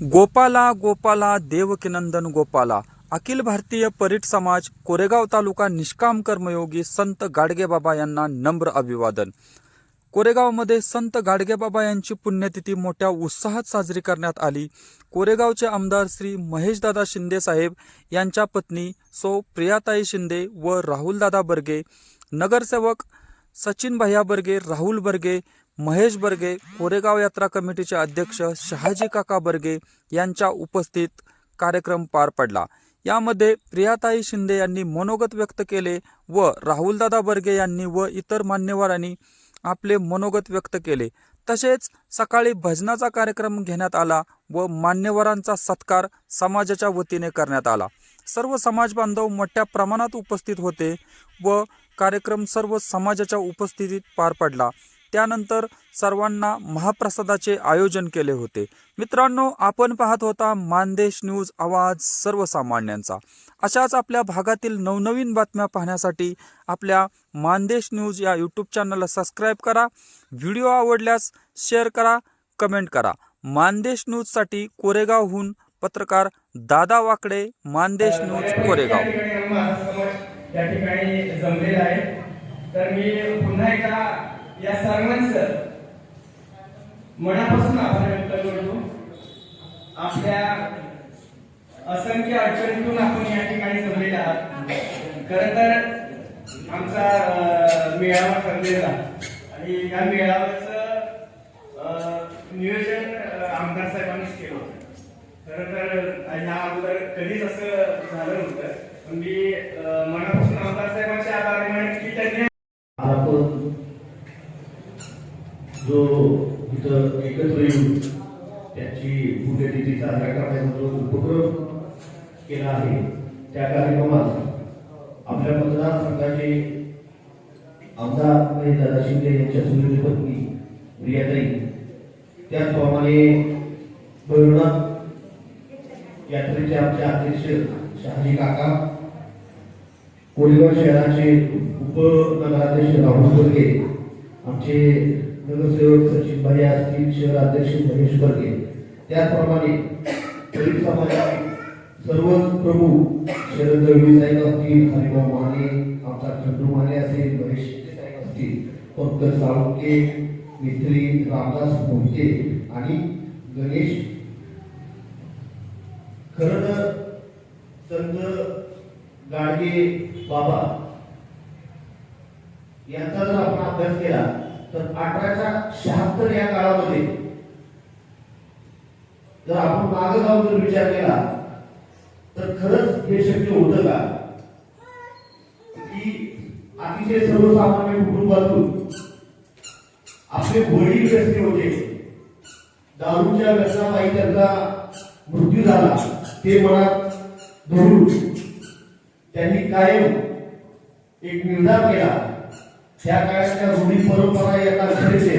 गोपाला गोपाला देवकीनंदन गोपाला अखिल भारतीय परीट समाज कोरेगाव तालुका निष्काम कर्मयोगी संत गाडगेबाबा यांना नम्र अभिवादन. कोरेगावमध्ये संत गाडगेबाबा यांची पुण्यतिथी मोठ्या उत्साहात साजरी करण्यात आली. कोरेगावचे आमदार श्री महेशदादा शिंदे साहेब यांच्या पत्नी सौ प्रियाताई शिंदे व राहुलदादा बर्गे नगरसेवक सचिन भैया बर्गे राहुल बर्गे महेश बर्गे कोरेगाव यात्रा कमिटीचे अध्यक्ष शहाजी काका बर्गे यांच्या उपस्थित कार्यक्रम पार पडला. यामध्ये प्रियाताई शिंदे यांनी मनोगत व्यक्त केले व राहुलदादा बर्गे यांनी व इतर मान्यवरांनी आपले मनोगत व्यक्त केले. तसेच सकाळी भजनाचा कार्यक्रम घेण्यात आला व मान्यवरांचा सत्कार समाजाच्या वतीने करण्यात आला. सर्व समाज बांधव मोठ्या प्रमाणात उपस्थित होते व कार्यक्रम सर्व समाजाच्या उपस्थितीत पार पडला. त्यानंतर सर्वांना महाप्रसादाचे आयोजन केले होते. मित्रांनो आपण पाहत होता मानदेश न्यूज आवाज सर्वसामान्यांचा. अशाच आपल्या भागातील नवनवीन बातम्या पाहण्यासाठी आपल्या मानदेश न्यूज या यूट्यूब चॅनलला सबस्क्राईब करा. व्हिडिओ आवडल्यास शेअर करा कमेंट करा. मानदेश न्यूजसाठी कोरेगावहून पत्रकार दादा वाकडे मानदेश न्यूज कोरेगाव. या ठिकाणी जमलेला आहे. तर मी पुन्हा एकदा या सर्वांचं मनापासून आभार व्यक्त करतो. आपल्या असंख्य अडचणीतून आपण या ठिकाणी जमलेले आहात. खर तर आमचा मेळावा ठरलेला आणि या मेळाव्याच अं, नियोजन आमदार साहेबांनीच केलं होतं. खरं तर ह्या अगोदर कधीच असं झालं नव्हतं. पण मी मनापासून आमदार साहेबांचे आभार मानेन की त्यांनी आपण जो इथं एकत्र येऊन त्याची पुण्यतिथी साजरा करण्याचा जो उपक्रम केला आहे त्या कार्यक्रमात आपल्या मतदारसंघाचे आमदार म्हणजे दादा शिंदे यांच्या सुनील पत्नी प्रियाताई त्याचप्रमाणे भैरवनाथ यात्रेचे आमचे अध्यक्ष शहाजी काका कोरेगाव शहराचे उपनगराध्यक्ष राहुल बर्गे आमचे नगरसेवक सचिन भाई असतील शहराध्यक्ष महेश बर्गे त्याचप्रमाणे दलित समाजातील सर्वच प्रमुख शरद दळवी साहेब असतील हरिभाऊ माने आमचा खंडू माने असेल महेश साहेब असतील पंकज साळुंके मित्री रामदास मोहिते आणि गणेश खरं तर संत गाडगे बाबा. यांचा जर आपण अभ्यास केला तर अठराशे शहात्तर या काळामध्ये जर आपण मागे जाऊन जर विचार केला तर खरंच हे शक्य होतं का? की अतिशय सर्वसामान्य कुटुंबातून आपले वडील व्यस्त होते दारूच्या व्यसनापायी त्यांचा मृत्यू झाला ते मनात धरून त्यांनी कायम एक निर्धार केला. त्या काळातल्या रूढी परंपरा यांना घडायचे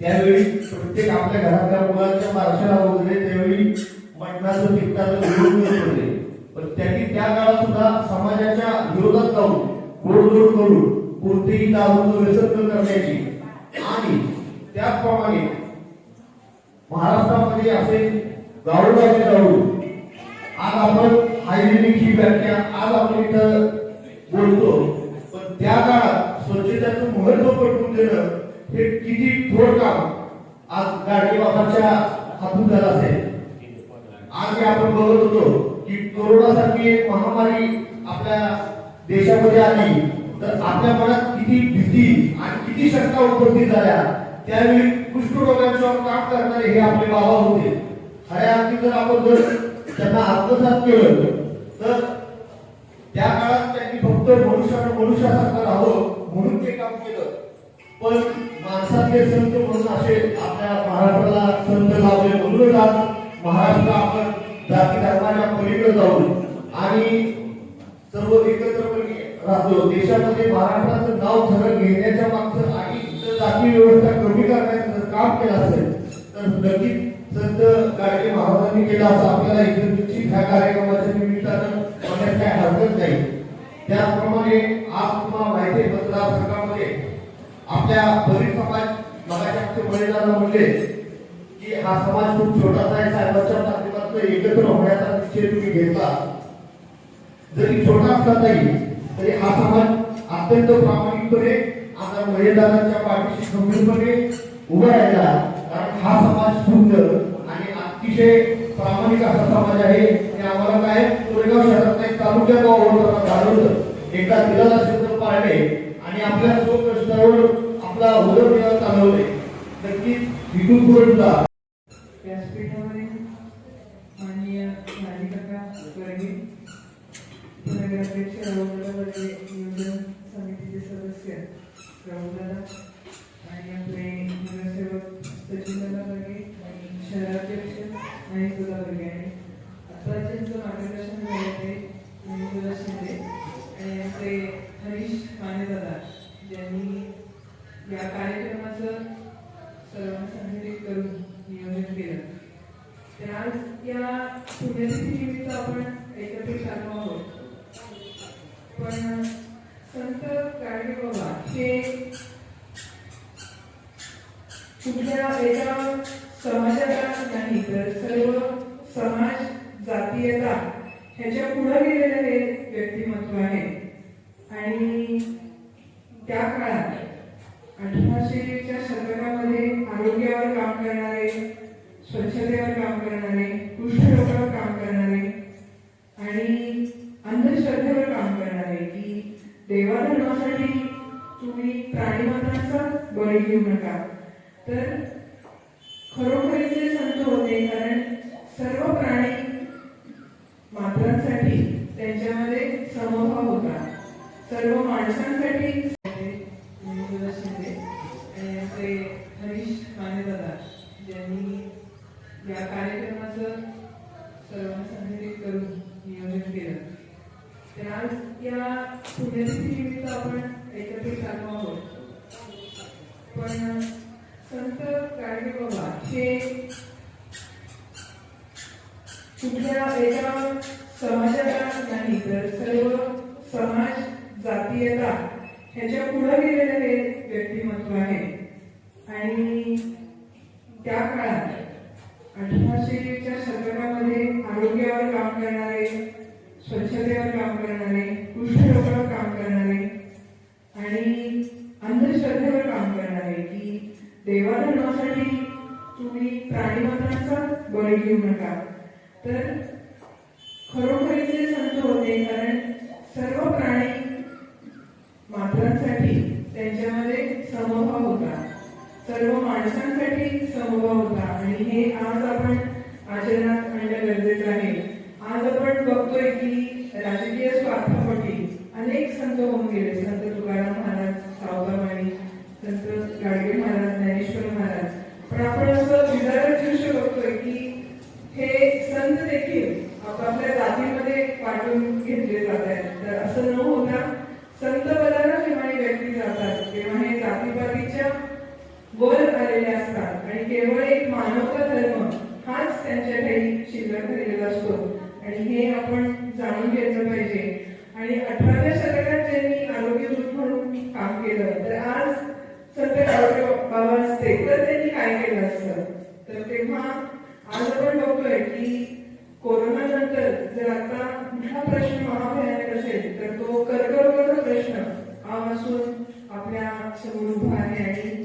त्यावेळी प्रत्येक आपल्या घरातल्या मुलांच्या मार्शाला वगैरे त्यावेळी मटणाचं पित्ताचं होते पण त्यांनी त्या काळात सुद्धा समाजाच्या विरोधात जाऊन गोडधोड करून कोणतेही दारूचं व्यसन करण्याची. आणि त्याचप्रमाणे महाराष्ट्रामध्ये असे गावोगावी जाऊन आज आपण हायजेनिक ही व्याख्या आज आपण इथं हे किती थोड काम. आज गाडगे बाबाच्या हातून झालं असेल. आज आपण बघत होतो की कोरोनासारखी एक महामारी आपल्या देशामध्ये आली तर आपल्या मनात किती भीती आणि किती शंका उपस्थित झाल्या. त्यावेळी कुष्ठरोगांच्यावर काम करणारे हे आपले बाबा होते. खऱ्या अर्थी जर आपण जर त्यांना आत्मसात केलं तर त्या काळात त्यांनी फक्त मनुष्यानं मनुष्यासारखं राहावं म्हणून ते काम केलं. पण माणसातले संत म्हणून असे आपल्या महाराष्ट्राला संत लावले म्हणूनच आज महाराष्ट्र आपण जाती धर्माच्या पलीकडे जाऊन आणि सर्व एकत्रपणे राहतो. देशामध्ये महाराष्ट्राचं नाव धरण घेण्याच्या मागचं आणि जाती व्यवस्था कमी करण्याचं जर काम केलं असेल तर नक्कीच संत गाडगे महाराजांनी केलं असं आपल्याला इथं ह्या कार्यक्रमाच्या निमित्तानं म्हणण्यात काही हरकत नाही. त्याचप्रमाणे आज तुम्हाला माहिती आहे मतदारसंघामध्ये आपल्या बरीच समाज मगाशी आमचे बळीदार म्हणले की हा समाज खूप छोटासा आहे साहेबांच्या समाजाचं एकत्र होण्याचा निश्चय तुम्ही घेतला. जरी छोटा असला नाही तरी हा समाज अत्यंत प्रामाणिकपणे आता महिलांच्या पाठीशी गंभीरपणे उभा राहिला. कारण हा समाज सुंदर आणि अतिशय प्रामाणिक असा समाज आहे. आणि आम्हाला काय कोरेगाव शहरात नाही तालुक्यात वावरताना जाणवलं एका दिलाला शब्द पाळले आणि आपल्या स्वकष्टावर आपला उदरनिर्वाह चालवले. नक्कीच इथून पुरणला सुद्धा. व्यासपीठावरील माननीय मालिका वर्गे नगराध्यक्ष राहुलदादा वर्गे नियोजन समितीचे सदस्य राहुलदादा आणि आपले नगरसेवक सचिनदादा वर्गे आणि शहराध्यक्ष महेशदादा वर्गे आणि आता ज्यांचं मार्गदर्शन झालं ते शिंदे आणि हरीश मानेदादा ज्यांनी या कार्यक्रमाचं सर्वांना संघटित करून नियोजन केलं. तर आज या पुण्यतिथीनिमित्त आपण एकत्रित आलो आहोत. पण संत गाडगे बाबा हे कुठल्या एका समाजाला नाही तर सर्व समाज जातीयता ह्याच्या पुढे गेलेलं हे व्यक्तिमत्व आहे. आणि त्या काळात अठराशेच्या शतकामध्ये आरोग्यावर काम करणारे स्वच्छतेवर काम करणारे कुष्ठरोगावर काम करणारे आणि अंधश्रद्धेवर काम करणारे की देवाधर्मासाठी तुम्ही प्राणीमात्रांचा बळी घेऊ नका. तर खरोखरीचे संत होते कारण सर्व प्राणी मात्रांसाठी त्यांच्यामध्ये समभाव होता. सर्व माणसांसाठी कार्यक्रमाचं सर्वांना संघटित करून नियोजन केलं. तर आज या पुण्यतिथीनिमित्त आपण एकत्रित आलो आहोत. पण संत गाडगे बाबा हे कुठल्या एका समाजाला नाही तर सर्व समाज जातीयता ह्याच्या पुढे गेलेलं हे व्यक्तिमत्व आहे. आणि त्या काळात अठराशेच्या शतकामध्ये आरोग्यावर काम करणारे स्वच्छतेवर काम करणारे कुष्ठरोगावर काम करणारे आणि अंधश्रद्धेवर काम करणारे की देवाधर्मासाठी तुम्ही प्राणीमात्रांचा बळी घेऊ नका. तर खरोखरीचे संत होते कारण सर्व प्राणी मात्रांसाठी त्यांच्यामध्ये समभाव होता. सर्व माणसांसाठी समभाव होता. आणि हे आज आपण आचरणात आणणं गरजेचं आहे. आज आपण बघतोय की राजकीय स्वार्थापोटी अनेक संत होऊन गेले. संत तुकाराम महाराज सावकामाणी संत गाडगे महाराज ज्ञानेश्वर महाराज पण आपण असं विदारक दृश्य बघतोय की हे संत देखील आपापल्या जातीमध्ये वाटून घेतले जात आहेत तर असं न होता संत पदाला जेव्हा हे व्यक्ती जातात तेव्हा हे जातीपातीच्या वर आलेले असतात आणि केवळ एक मानवता धर्म हाच त्यांच्या काही शिल्लक राहिलेला असतो आणि हे आपण जाणून घेतलं पाहिजे आणि अठराव्या शतकात ज्यांनी आरोग्य दूत म्हणून काम केलं तर आज संत गाडगे बाबा असते तर त्यांनी काय केलं असतं तर तेव्हा आज आपण बघतोय की कोरोना नंतर जर आता कुठला प्रश्न महाभयानक असेल तर तो कर्करोगाचा प्रश्न हा असून आपल्यासमोर उभा आहे आणि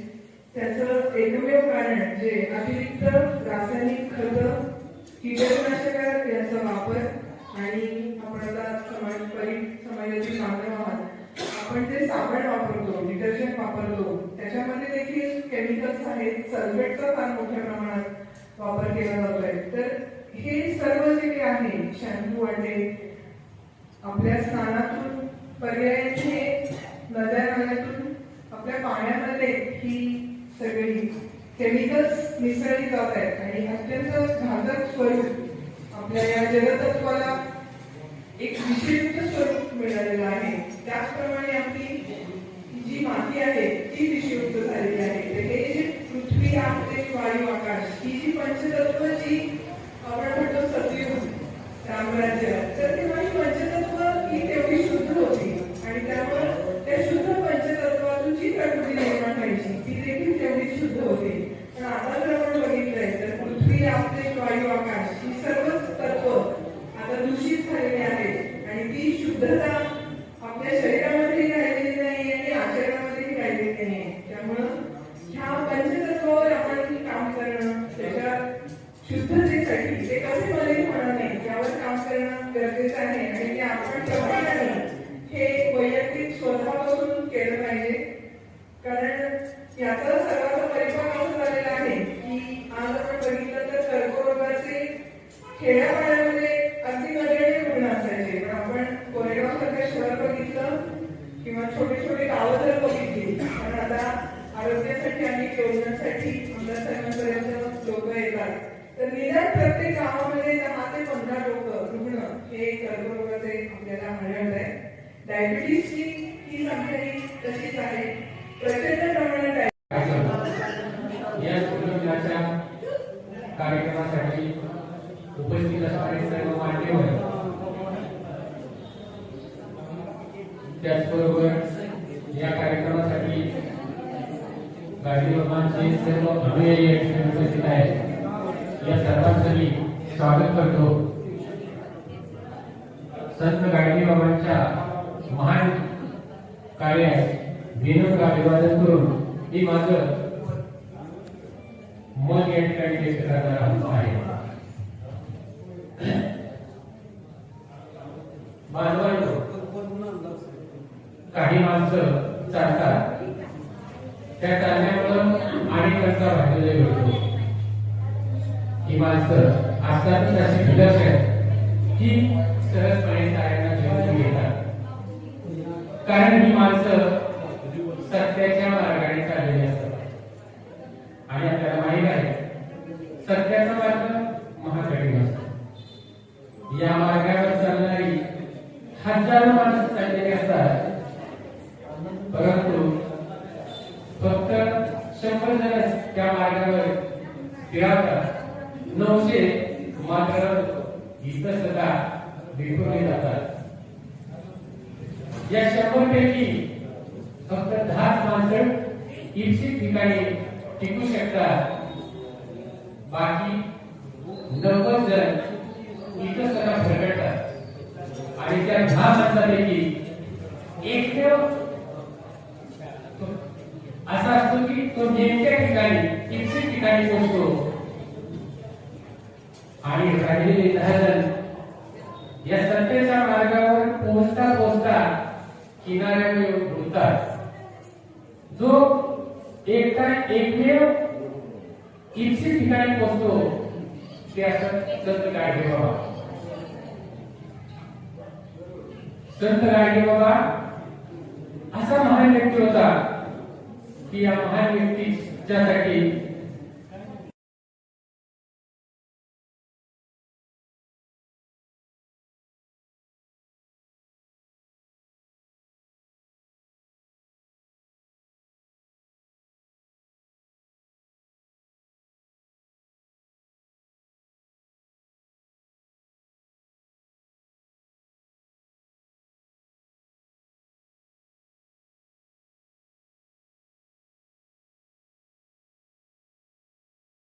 त्याचं एकमेव कारण जे अतिरिक्त रासायनिक खत कीटकनाशक यांचा वापर आणि आपण आता समाज समाजाची मागणी आहात. आपण जे साबण वापरतो डिटर्जंट वापरतो त्याच्यामध्ये देखील केमिकल्स आहेत. सल्फेटचा फार मोठ्या प्रमाणात वापर केला जातोय. तर हे सर्व जे काही आहे शॅम्पू वाटे आपल्या स्नानातून पर्यायाने नद्या नाल्यातून आपल्या पाण्यामध्ये ही सगळी केमिकल्स मिसळली जात आहेत आणि अत्यंत घातक स्वरूप आपल्या या जलतत्वाला एक विषयुक्त स्वरूप मिळालेलं आहे. त्याचप्रमाणे आपली जी माती आहे ती विषयुक्त झालेली आहे. तर हे जे पृथ्वी आकाश वायू आकाश ही जी पंचतत्व जी आपण म्हणतो सतयुग रामराज्य तर तेव्हा म्हणजे ही पंचतत्व ही तेवढी शुद्ध होती आणि त्यामुळे त्या शुद्ध पंचतत्वातून जी प्रकृती निर्माण व्हायची ती देखील तेवढी शुद्ध होती पण आता जर आपण बघितलंय तर पृथ्वी आपले वायू आकाश ही सर्व शुद्धतेसाठी ते कसे मलिन होणार नाही यावर काम करणं गरजेचं आहे आणि ते आपण प्रत्येकाने हे वैयक्तिक स्वतःपासून केलं पाहिजे कारण याचा सर्वांचा परिणाम असं झालेला आहे की आज आपण बघितलं तर कर्करोगाचे खेड्यापाड्यामध्ये अगदी नगण्य रुग्ण असायचे पण आपण कोरेगाव सारखं शहर बघितलं किंवा छोटे छोटे गावं जर बघितली पण आता आरोग्यासाठी आणि योजनांसाठी आमदार साहेबांपर्यंत लोक येतात तर निदान प्रत्येक गावामध्ये दहा ते पंधरा लोक रुग्ण हे कर्करोगाचे आपल्याला आढळत आहे डायबिटीसची ही संख्या ही तशीच आहे प्रचंड प्रमाणात या दिनाच्या कार्यक्रमासाठी उपस्थित असणारे सर्व मान्यवर त्याचबरोबर या कार्यक्रमासाठी गाडीबाबांचे सर्व अनुयायी उपस्थित आहेत या सर्वांचं मी स्वागत करतो. संत गाडगे बाबांच्या महान कार्यास विनोद अभिवादन करून मी माझं मन या ठिकाणी व्यक्त करणार आहे. मानवांनो काही माणसं चालतात. त्या टाळण्यामुळं आणि त्यांचा भाग्योदय घडतो ही माणसं असतातच अशी विलक्षण की सहजपणे साऱ्यांना जेवण घेतात कारण ही माणसं सत्याच्या मार्गाने चाललेली असतात. आणि आपल्याला माहीत आहे सत्याचा मार्ग महाकठीण असतो. या मार्गावर चालणारी हजारो माणसं चाललेली असतात परंतु फक्त शंभर जण त्या मार्गावर फिरवतात नऊशे मात्र इथं सदा विखुरले जातात या शंभर पैकी फक्त दहाच माणसं इप्सित ठिकाणी टिकू शकतात बाकी नव्वद जण इथं सगळ्या फरकटतात. आणि त्या दहा माणसापैकी एकमेव असा असतो की तो नेमक्या ठिकाणी किती ठिकाणी पोहोचतो. आणि राहिलेले दहा जण या सत्तेच्या मार्गावर पोहोचता पोहोचता किनाऱ्यावर होतात जो एक एकटा एकमेव इप्सित ठिकाणी पोहोचतो ते असं संत गाडगे बाबा. संत गाडगे बाबा असा महान व्यक्ती होता की या महान व्यक्तीच्यासाठी